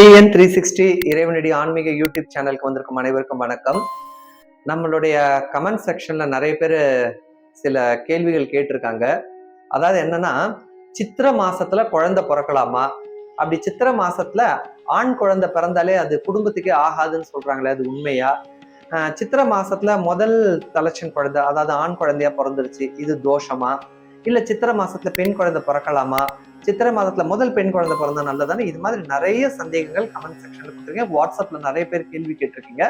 TN three sixty இறைவனடி ஆன்மீக YouTube சேனலுக்கு வந்திருக்கும் அனைவருக்கும் வணக்கம். நம்மளுடைய கமெண்ட் செக்ஷன்ல நிறைய பேர் சில கேள்விகள் கேட்டிருக்காங்க. அதாவது என்னன்னா சித்திர மாசத்துல குழந்தை பிறக்கலாமா? அப்படி சித்திர மாசத்துல ஆண் குழந்தை பிறந்தாலே அது குடும்பத்துக்கே ஆகாதுன்னு சொல்றாங்களே அது உண்மையா? சித்திர மாசத்துல முதல் தலைச்சன் குழந்தை அதாவது ஆண் குழந்தையா பிறந்துருச்சு இது தோஷமா? இல்ல சித்திர மாசத்துல பெண் குழந்தை பிறக்கலாமா? சித்திரை மாதத்துல முதல் பெண் குழந்தை பிறந்தா நல்லதானே இது மாதிரி நிறைய சந்தேகங்கள் கமெண்ட் செக்ஷன்ல கொடுத்துருக்கீங்க வாட்ஸ்அப்ல நிறைய பேர் கேள்வி கேட்டிருக்கீங்க.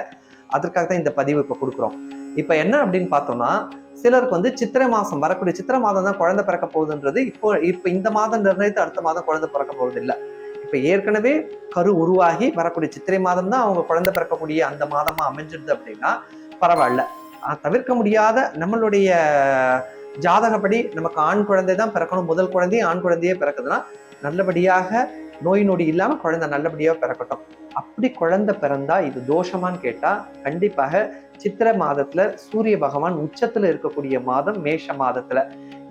அதற்காக தான் இந்த பதிவு இப்ப கொடுக்குறோம். இப்ப என்ன அப்படின்னு பார்த்தோம்னா சிலருக்கு வந்து சித்திரை மாதம் வரக்கூடிய சித்திரை மாதம் தான் குழந்தை பிறக்க போகுதுன்றது இப்போ இப்போ இந்த மாதம் நிர்ணயித்து அடுத்த மாதம் குழந்தை பிறக்க போகிறது இல்லை இப்போ ஏற்கனவே கரு உருவாகி வரக்கூடிய சித்திரை மாதம் தான் அவங்க குழந்தை பிறக்கக்கூடிய அந்த மாதமாக அமைஞ்சிருது அப்படின்னா பரவாயில்ல. தவிர்க்க முடியாத நம்மளுடைய ஜாதகப்படி நமக்கு ஆண் குழந்தை தான் பிறக்கணும். முதல் குழந்தையும் ஆண் குழந்தையே பிறக்குதுன்னா நல்லபடியாக நோய் நொடி இல்லாமல் குழந்தை நல்லபடியாக பிறக்கட்டும். அப்படி குழந்தை பிறந்தா இது தோஷமான்னு கேட்டா கண்டிப்பாக சித்திரை மாதத்துல சூரிய பகவான் உச்சத்துல இருக்கக்கூடிய மாதம் மேஷ மாதத்துல.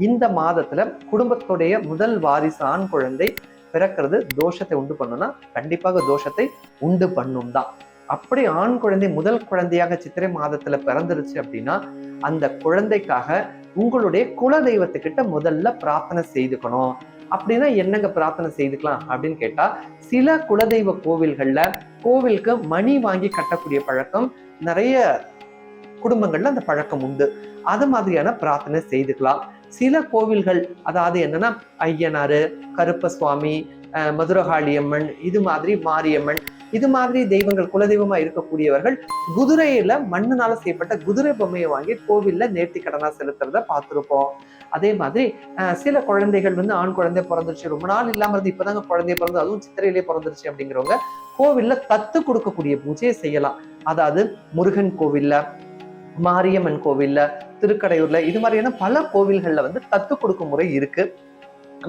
இந்த மாதத்துல குடும்பத்துடைய முதல் வாரிசு ஆண் குழந்தை பிறக்கிறது தோஷத்தை உண்டு பண்ணும்னா கண்டிப்பாக தோஷத்தை உண்டு பண்ணும் தான். அப்படி ஆண் குழந்தை முதல் குழந்தையாக சித்திரை மாதத்துல பிறந்துருச்சு அப்படின்னா அந்த குழந்தைக்காக உங்களுடைய குல தெய்வத்துக்கிட்ட முதல்ல பிரார்த்தனை செய்துக்கணும். அப்படின்னா என்னங்க பிரார்த்தனை செய்துக்கலாம் அப்படின்னு கேட்டா சில குலதெய்வ கோவில்கள்ல கோவிலுக்கு மணி வாங்கி கட்டக்கூடிய பழக்கம் நிறைய குடும்பங்கள்ல அந்த பழக்கம் உண்டு. அது மாதிரியான பிரார்த்தனை செய்துக்கலாம். சில கோவில்கள் அதாவது என்னன்னா ஐயனாறு கருப்ப சுவாமி மதுரகாளியம்மன் இது மாதிரி மாரியம்மன் இது மாதிரி தெய்வங்கள் குலதெய்வமா இருக்கக்கூடியவர்கள் குதிரையில மண்ணுனால செய்யப்பட்ட குதிரை பொம்மையை வாங்கி கோவில்ல நேர்த்தி கடனா செலுத்துறத பார்த்திருப்போம். அதே மாதிரி சில குழந்தைகள் வந்து ஆண் குழந்தை பிறந்துருச்சு ரொம்ப நாள் இல்லாம இருந்து இப்பதாங்க குழந்தைய பிறந்து அதுவும் சித்திரையிலே பிறந்துருச்சு அப்படிங்கிறவங்க கோவில்ல தத்து கொடுக்கக்கூடிய பூஜையை செய்யலாம். அதாவது முருகன் கோவில்ல மாரியம்மன் கோவில்ல திருக்கடையூர்ல இது மாதிரியான பல கோவில்கள்ல வந்து தத்து கொடுக்கும் முறை இருக்கு.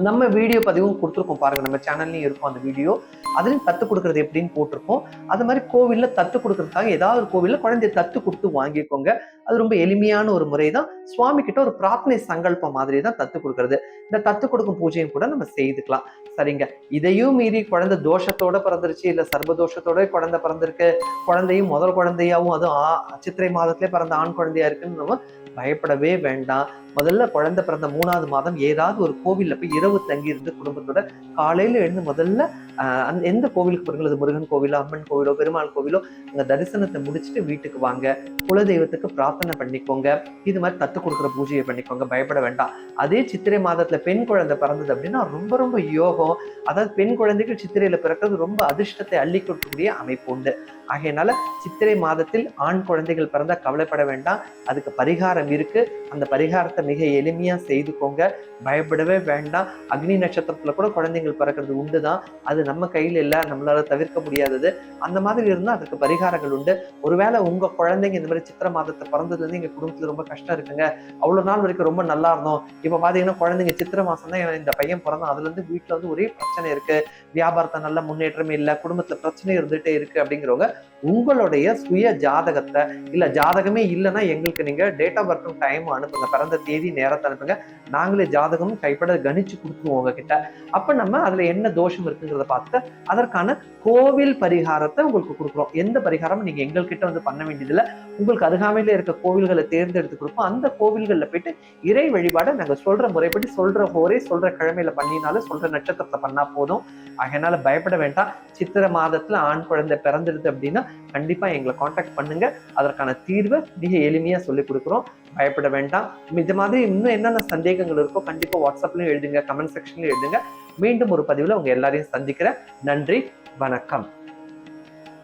நம்ம வீடியோ பதிவும் கொடுத்துருக்கோம் பாருங்க. நம்ம சேனல்லையும் இருக்கும் அந்த வீடியோ. அதுலேயும் தத்து கொடுக்கறது எப்படின்னு போட்டிருக்கோம். அது மாதிரி கோவில்ல தத்து கொடுக்கறதுக்காக ஏதாவது ஒரு கோவிலில் குழந்தைய தத்து கொடுத்து வாங்கிக்கோங்க. அது ரொம்ப எளிமையான ஒரு முறை தான் சுவாமி கிட்ட ஒரு பிரார்த்தனை சங்கல்பம் மாதிரி தான் தத்து கொடுக்கறது. இந்த தத்து கொடுக்கும் பூஜையும் கூட நம்ம செய்துக்கலாம். சரிங்க. இதையும் மீறி குழந்தை தோஷத்தோட பிறந்துருச்சு இல்லை சர்வதோஷத்தோட குழந்தை பிறந்திருக்கு குழந்தையும் முதல் குழந்தையாவும் அதுவும் ஆ- சித்திரை மாதத்திலே பிறந்த ஆண் குழந்தையா இருக்குன்னு நம்ம பயப்படவே வேண்டாம். முதல்ல குழந்தை பிறந்த மூணாவது மாதம் ஏதாவது ஒரு கோவிலில் போய் இரவு தங்கி இருந்து குடும்பத்தோட காலையில் எழுந்து முதல்ல அந்த எந்த கோவிலுக்கு போறீங்களோ? அது முருகன் கோவிலோ அம்மன் கோவிலோ பெருமாள் கோவிலோ அந்த தரிசனத்தை முடிச்சுட்டு வீட்டுக்கு வாங்க. குலதெய்வத்துக்கு பிரார்த்தனை பண்ணிக்கோங்க. இது மாதிரி தத்து கொடுக்குற பூஜையை பண்ணிக்கோங்க. பயப்பட வேண்டாம். அதே சித்திரை மாதத்துல பெண் குழந்தை பிறந்தது அப்படின்னா ரொம்ப ரொம்ப யோகம். அதாவது பெண் குழந்தைகள் சித்திரையில பிறக்கிறது ரொம்ப அதிர்ஷ்டத்தை அள்ளி கொடுக்கக்கூடிய அமைப்பு உண்டு. ஆகையினால சித்திரை மாதத்தில் ஆண் குழந்தைகள் பிறந்தா கவலைப்பட வேண்டாம். அதுக்கு பரிகாரம் இருக்கு. அந்த பரிகாரத்தை மிக எளிமையா செய்துக்கோங்க. பயப்படவே வேண்டாம். அக்னி நட்சத்திரத்துல கூட குழந்தைகள் பிறக்கிறது உண்டுதான். அது நம்ம கையில இல்ல நம்மளால தவிர்க்க முடியாதது. அந்த மாதிரி இருந்தால் அதுக்கு பரிகாரங்கள் உண்டு. ஒருவேளை உங்க குழந்தைங்க இந்த மாதிரி சித்திரை மாதத்தை பிறந்ததுலேருந்து எங்கள் எங்க குடும்பத்துல ரொம்ப கஷ்டம் இருக்குங்க. அவ்வளவு நாள் வரைக்கும் ரொம்ப நல்லா இருந்தோம். இப்ப பாத்தீங்கன்னா குழந்தைங்க சித்திரை மாசம் தான் இந்த பையன் பிறந்தான். அதுல இருந்து வீட்டுல வந்து ஒரே பிரச்சனை இருக்கு. வியாபாரத்தை நல்ல முன்னேற்றமே இல்லை குடும்பத்துல பிரச்சனை இருந்துகிட்டே இருக்கு அப்படிங்கிறவங்க உங்களுடைய சுய ஜாதகத்தை இல்ல ஜாதகமே இல்லைன்னா எங்களுக்கு நீங்க டேட் ஆஃப் பர்த்தும் டைம் அனுப்புங்க. பிறந்த தேதி நேரத்தை அனுப்புங்க. நாங்களே ஜாதகமும் கைப்பட கணிச்சு கொடுத்துருவோம் உங்ககிட்ட. அப்ப நம்ம அதுல என்ன தோஷம் இருக்குங்கிறத பார்த்து அதற்கான கோவில் பரிகாரத்தை உங்களுக்கு கொடுக்குறோம். எந்த பரிகாரமும் நீங்க எங்கள்கிட்ட வந்து பண்ண வேண்டியதில்லை. உங்களுக்கு அருகாமையில் இருக்க கோவில்களை தேர்ந்தெடுத்து கொடுப்போம். அந்த கோவில்களில் போயிட்டு இறை வழிபாடை நாங்க சொல்ற முறைப்படி சொல்ற ஒரே சொல்ற கிழமையில பண்ணினாலும் சொல்ற நட்சத்திரத்தை பண்ணால் போதும். அதனால் பயப்பட வேண்டாம். சித்திரை மாதத்துல ஆண் குழந்தை பிறந்துடுது அப்படின்னா கண்டிப்பாக எங்களை காண்டாக்ட் பண்ணுங்க. அதற்கான தீர்வை மிக எளிமையாக சொல்லி கொடுக்குறோம். பயப்பட வேண்டாம். இது மாதிரி இன்னும் என்னென்ன சந்தேகங்கள் இருக்கோ கண்டிப்பாக வாட்ஸ்அப்லையும் எழுதுங்க கமெண்ட் செக்ஷன்லையும் எழுதுங்க. மீண்டும் ஒரு பதிவில் உங்கள் எல்லாரையும் சந்திக்கிறேன். நன்றி வணக்கம்.